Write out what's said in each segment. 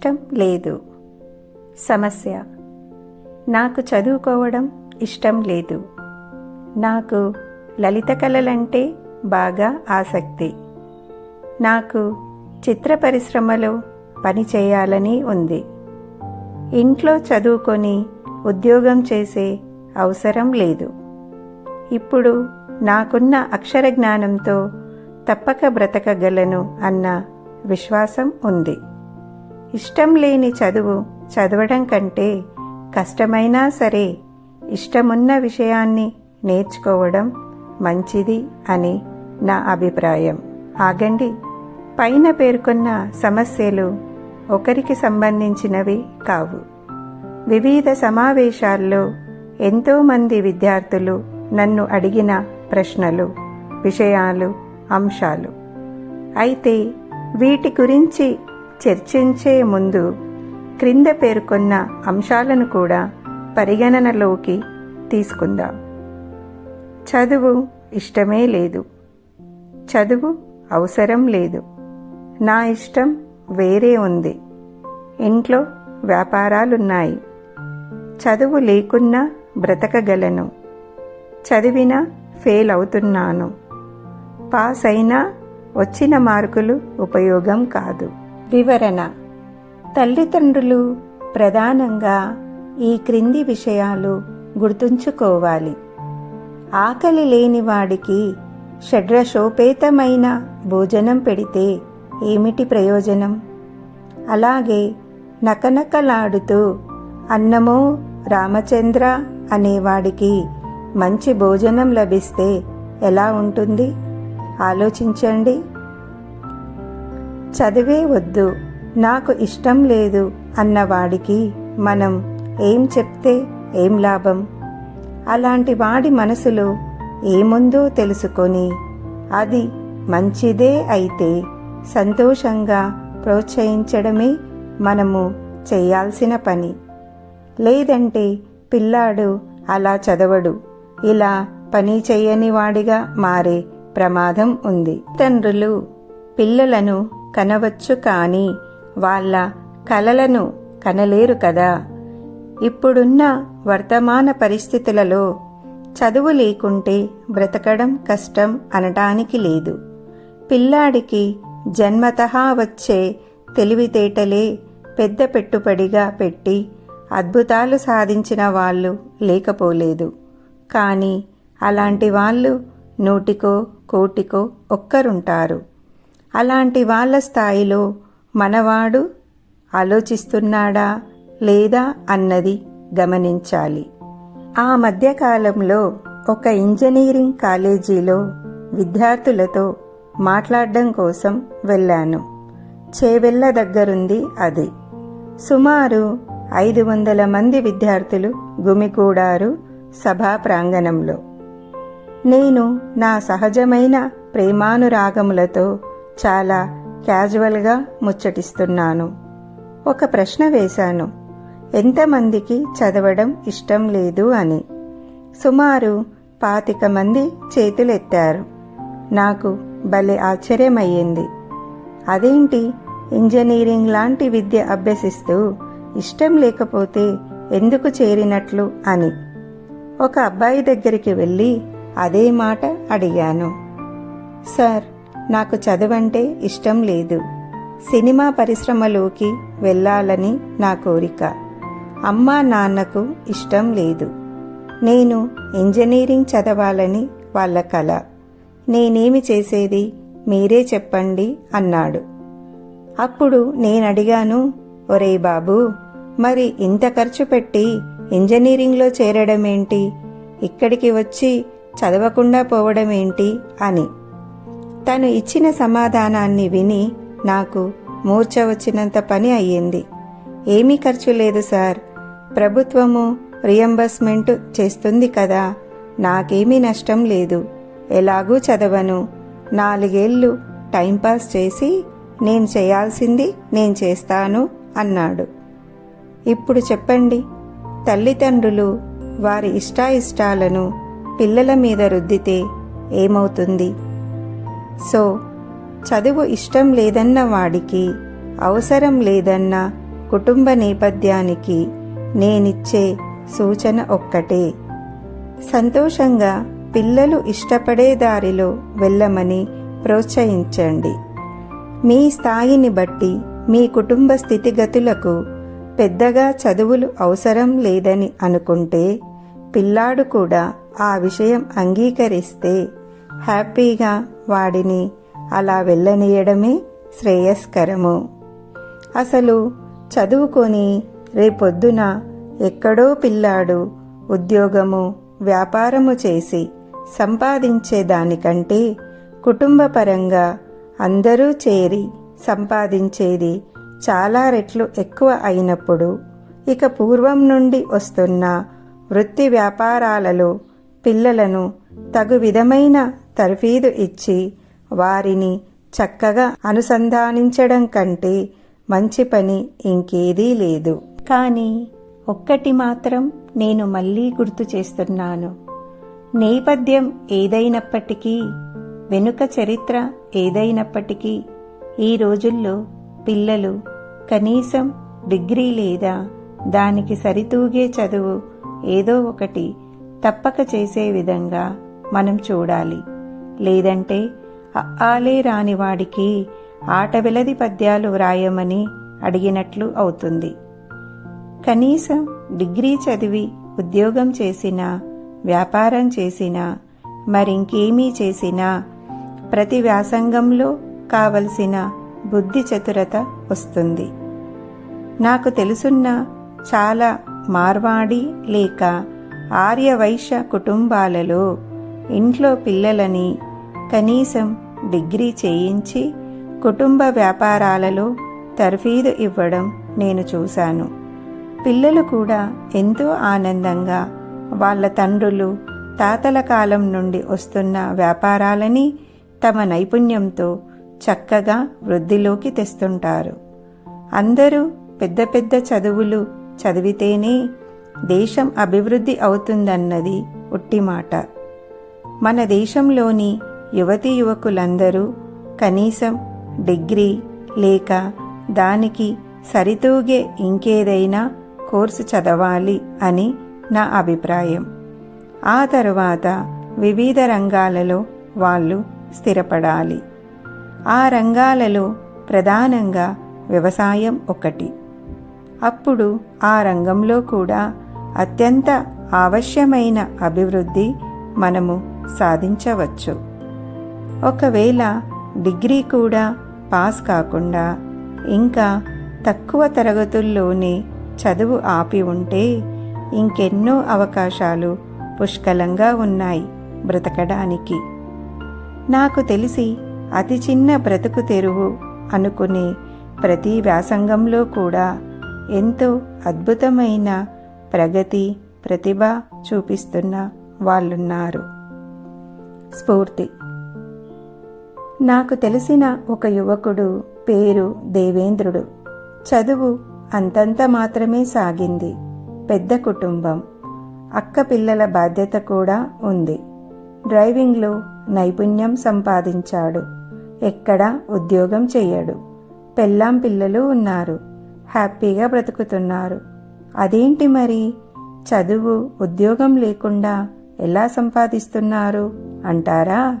ఇష్టం లేదు. సమస్య. నాకు చదువుకోవడం ఇష్టం లేదు. నాకు లలిత కళలంటే బాగా ఆసక్తి. నాకు చిత్ర పరిశ్రమలో పని చేయాలని ఉంది. ఇంట్లో చదువుకొని ఉద్యోగం చేసే అవసరం లేదు. ఇప్పుడు నాకున్న అక్షర జ్ఞానంతో తప్పక బ్రతకగలను అన్న విశ్వాసం ఉంది. ఇష్టం లేని చదువు చదవడం కంటే కష్టమైనా సరే ఇష్టమున్న విషయాన్ని నేర్చుకోవడం మంచిది అని నా అభిప్రాయం. ఆగండి. పైన పేర్కొన్న సమస్యలు ఒకరికి సంబంధించినవి కావు. వివిధ సమావేశాల్లో ఎంతోమంది విద్యార్థులు నన్ను అడిగిన ప్రశ్నలు విషయాలు అంశాలు. అయితే వీటి గురించి చర్చించే ముందు క్రింద పేర్కొన్న అంశాలను కూడా పరిగణనలోకి తీసుకుందాం. చదువు ఇష్టమే లేదు. చదువు అవసరం లేదు. నా ఇష్టం వేరే ఉంది. ఇంట్లో వ్యాపారాలున్నాయి. చదువు లేకున్నా బ్రతకగలను. చదివినా ఫెయిల్ అవుతున్నాను. పాస్ అయినా వచ్చిన మార్కులు ఉపయోగం కాదు. వివరణ. తల్లిదండ్రులు ప్రధానంగా ఈ క్రింది విషయాలు గుర్తుంచుకోవాలి. ఆకలి లేని వాడికి షడ్రశోపేతమైన భోజనం పెడితే ఏమిటి ప్రయోజనం? అలాగే నకనకలాడుతూ అన్నమో రామచంద్ర అనేవాడికి మంచి భోజనం లభిస్తే ఎలా ఉంటుంది? ఆలోచించండి. చదివే వద్దు. నాకు ఇష్టం లేదు అన్నవాడికి మనం ఏం చెప్తే ఏం లాభం? అలాంటి వాడి మనసులో ఏముందో తెలుసుకొని అది మంచిదే అయితే సంతోషంగా ప్రోత్సహించడమే మనము చేయాల్సిన పని. లేదంటే పిల్లాడు అలా చదవడు. ఇలా పని చేయని వాడిగా మారే ప్రమాదం ఉంది. తండ్రులు పిల్లలను కనవచ్చు కానీ వాళ్ళ కలలను కనలేరు కదా. ఇప్పుడున్న వర్తమాన పరిస్థితులలో చదువు లేకుంటే బ్రతకడం కష్టం అనటానికి లేదు. పిల్లాడికి జన్మతహా వచ్చే తెలివితేటలే పెద్ద పెట్టుబడిగా పెట్టి అద్భుతాలు సాధించిన వాళ్ళు లేకపోలేదు. కానీ అలాంటి వాళ్ళు నూటికో కోటికో ఒక్కరుంటారు. అలాంటి వాళ్ళ స్థాయిలో మనవాడు ఆలోచిస్తున్నాడా లేదా అన్నది గమనించాలి. ఆ మధ్యకాలంలో ఒక ఇంజనీరింగ్ కాలేజీలో విద్యార్థులతో మాట్లాడడం కోసం వెళ్ళాను. చేవెళ్ళ దగ్గరుంది అది. సుమారు ఐదు వందల మంది విద్యార్థులు గుమికూడారు సభా ప్రాంగణంలో. నేను నా సహజమైన ప్రేమానురాగములతో చాలా క్యాజువల్గా ముచ్చటిస్తున్నాను. ఒక ప్రశ్న వేశాను. ఎంతమందికి చదవడం ఇష్టం లేదు అని. సుమారు పాతిక మంది చేతులెత్తారు. నాకు భలే ఆశ్చర్యమయ్యింది. అదేంటి ఇంజనీరింగ్ లాంటి విద్య అభ్యసిస్తూ ఇష్టం లేకపోతే ఎందుకు చేరినట్లు అని. ఒక అబ్బాయి దగ్గరికి వెళ్ళి అదే మాట అడిగాను. సార్ నాకు చదవంటే ఇష్టం లేదు. సినిమా పరిశ్రమలోకి వెళ్ళాలని నా కోరిక. అమ్మా నాన్నకు ఇష్టం లేదు. నేను ఇంజనీరింగ్ చదవాలని వాళ్ళ కళ నేనేమి చేసేది? మీరే చెప్పండి అన్నాడు. అప్పుడు నేనడిగాను ఒరే బాబు మరి ఇంత ఖర్చు పెట్టి ఇంజనీరింగ్లో చేరడమేంటి? ఇక్కడికి వచ్చి చదవకుండా పోవడమేంటి? అని. తను ఇచ్చిన సమాధానాన్ని విని నాకు మూర్ఛ వచ్చినంత పని అయ్యింది. ఏమీ ఖర్చు లేదు సార్. ప్రభుత్వము రియంబర్స్మెంట్ చేస్తుంది కదా. నాకేమీ నష్టం లేదు. ఎలాగూ చదవను. నాలుగేళ్ళు టైంపాస్ చేసి నేను చేయాల్సింది నేను చేస్తాను అన్నాడు. ఇప్పుడు చెప్పండి. తల్లిదండ్రులు వారి ఇష్టాయిష్టాలను పిల్లల మీద రుద్దితే ఏమవుతుంది? సో చదువు ఇష్టం లేదన్న వాడికి అవసరం లేదన్న కుటుంబ నేపథ్యానికి నేనిచ్చే సూచన ఒక్కటే. సంతోషంగా పిల్లలు ఇష్టపడే దారిలో వెళ్ళమని ప్రోత్సహించండి. మీ స్థాయిని బట్టి మీ కుటుంబ స్థితిగతులకు పెద్దగా చదువులు అవసరం లేదని అనుకుంటే పిల్లాడు కూడా ఆ విషయం అంగీకరిస్తే హ్యాపీగా వాడిని అలా వెళ్ళనీయడమే శ్రేయస్కరము. అసలు చదువుకొని రేపొద్దున ఎక్కడో పిల్లాడు ఉద్యోగము వ్యాపారము చేసి సంపాదించే దానికంటే కుటుంబపరంగా అందరూ చేరి సంపాదించేది చాలా రెట్లు ఎక్కువ అయినప్పుడు ఇక పూర్వం నుండి వస్తున్న వృత్తి వ్యాపారాలలో పిల్లలను తగు విధమైన తర్ఫీదు ఇచ్చి వారిని చక్కగా అనుసంధానించడం కంటే మంచి పని ఇంకేదీ లేదు. కానీ ఒక్కటి మాత్రం నేను మళ్ళీ గుర్తు చేస్తున్నాను. నేపథ్యం ఏదైనప్పటికీ వెనుక చరిత్ర ఏదైనప్పటికీ ఈ రోజుల్లో పిల్లలు కనీసం డిగ్రీ లేదా దానికి సరితూగే చదువు ఏదో ఒకటి తప్పక చేసే విధంగా మనం చూడాలి. లేదంటే అఆలే రానివాడికి ఆట వెలది పద్యాలు వ్రాయమని అడిగినట్లు అవుతుంది. కనీసం డిగ్రీ చదివి ఉద్యోగం చేసినా వ్యాపారం చేసినా మరింకేమీ చేసినా ప్రతి వ్యాసంగంలో కావలసిన బుద్ధి చతురత వస్తుంది. నాకు తెలుసున్న చాలా మార్వాడి లేక ఆర్యవైశ్య కుటుంబాలలో ఇంట్లో పిల్లలని కనీసం డిగ్రీ చేయించి కుటుంబ వ్యాపారాలలో తర్ఫీదు ఇవ్వడం నేను చూశాను. పిల్లలు కూడా ఎంతో ఆనందంగా వాళ్ళ తండ్రులు తాతల కాలం నుండి వస్తున్న వ్యాపారాలని తమ నైపుణ్యంతో చక్కగా వృద్ధిలోకి తెస్తుంటారు. అందరూ పెద్ద పెద్ద చదువులు చదివితేనే దేశం అభివృద్ధి అవుతుందన్నది ఉట్టి మాట మన దేశంలోని యువతీ యువకులందరూ కనీసం డిగ్రీ లేక దానికి సరితూగే ఇంకేదైనా కోర్సు చదవాలి అని నా అభిప్రాయం. ఆ తరువాత వివిధ రంగాలలో వాళ్ళు స్థిరపడాలి. ఆ రంగాలలో ప్రధానంగా వ్యవసాయం ఒకటి. అప్పుడు ఆ రంగంలో కూడా అత్యంత ఆవశ్యమైన అభివృద్ధి మనము సాధించవచ్చు. ఒకవేళ డిగ్రీ కూడా పాస్ కాకుండా ఇంకా తక్కువ తరగతుల్లోనే చదువు ఆపి ఉంటే ఇంకెన్నో అవకాశాలు పుష్కలంగా ఉన్నాయి బ్రతకడానికి. నాకు తెలిసి అతి చిన్న బ్రతుకు తెరువు అనుకునే ప్రతి వ్యాసంగంలో కూడా ఎంతో అద్భుతమైన ప్రగతి ప్రతిభ చూపిస్తున్న వాళ్ళున్నారు. స్ఫూర్తి. నాకు తెలిసిన ఒక యువకుడు పేరు దేవేంద్రుడు. చదువు అంతంత మాత్రమే సాగింది. పెద్ద కుటుంబం. అక్క పిల్లల బాధ్యత కూడా ఉంది. డ్రైవింగ్లో నైపుణ్యం సంపాదించాడు. ఎక్కడా ఉద్యోగం చెయ్యడు. పెళ్ళాం పిల్లలు ఉన్నారు. హ్యాపీగా బ్రతుకుతున్నారు. అదేంటి మరి? చదువు ఉద్యోగం లేకుండా ఎలా సంపాదిస్తున్నారు? అంటారా?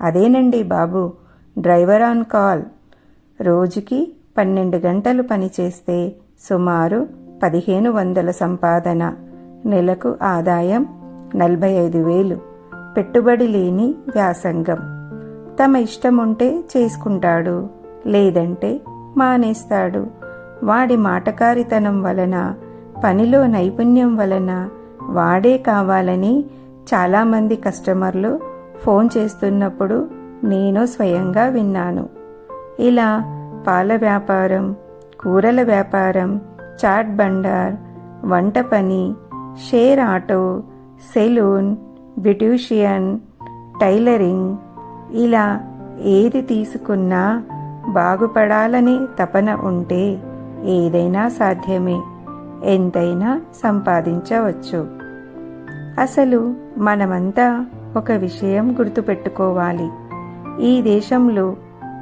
అదేనండి బాబు. Driver on call. రోజుకి పన్నెండు గంటలు పనిచేస్తే సుమారు పదిహేను వందల సంపాదన. నెలకు ఆదాయం నలభై ఐదు వేలు. పెట్టుబడి లేని వ్యాసంగం. తమ ఇష్టముంటే చేసుకుంటాడు లేదంటే మానేస్తాడు. వాడి మాటకారితనం వలన పనిలో నైపుణ్యం వలన వాడే కావాలని చాలామంది కస్టమర్లు ఫోన్ చేస్తున్నప్పుడు నేను స్వయంగా విన్నాను. ఇలా పాల వ్యాపారం కూరల వ్యాపారం చాట్ బండార్ వంట పని share auto salon beautician tailoring ఇలా ఏది తీసుకున్నా బాగుపడాలని తపన ఉంటే ఏదైనా సాధ్యమే. ఎంతైనా సంపాదించవచ్చు. అసలు మనమంతా ఒక విషయం గుర్తుపెట్టుకోవాలి. ఈ దేశంలో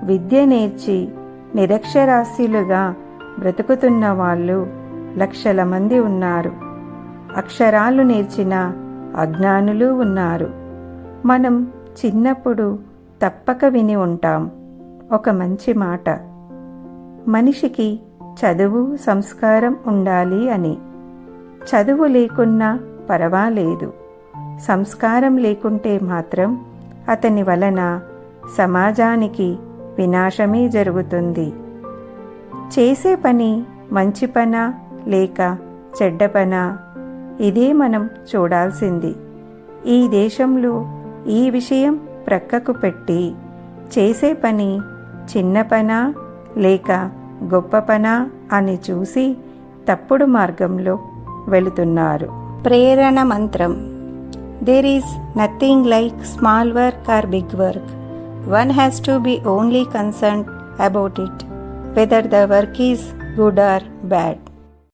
విద్య నేర్చి నిరక్షరాస్యులుగా బ్రతుకుతున్న వాళ్ళు లక్షల మంది ఉన్నారు. అక్షరాలు నేర్చిన అజ్ఞానులు ఉన్నారు. మనం చిన్నప్పుడు తప్పక విని ఉంటాం. ఒక మంచి మాట. మనిషికి చదువు సంస్కారం ఉండాలి అని. చదువు లేకున్నా పర్వాలేదు. సంస్కారం లేకుంటే మాత్రం అతని వలన సమాజానికి వినాశమే జరుగుతుంది. చేసే పని మంచి పనా లేక చెడ్డ పనా ఇదే మనం చూడాల్సింది. ఈ దేశంలో ఈ విషయం ప్రక్కకు పెట్టి చేసే పని చిన్న పనా లేక గొప్ప పనా అని చూసి తప్పుడు మార్గంలో వెళుతున్నారు. ప్రేరణ మంత్రం. There is nothing like small work or big work one has to be only concerned about it, whether the work is good or bad.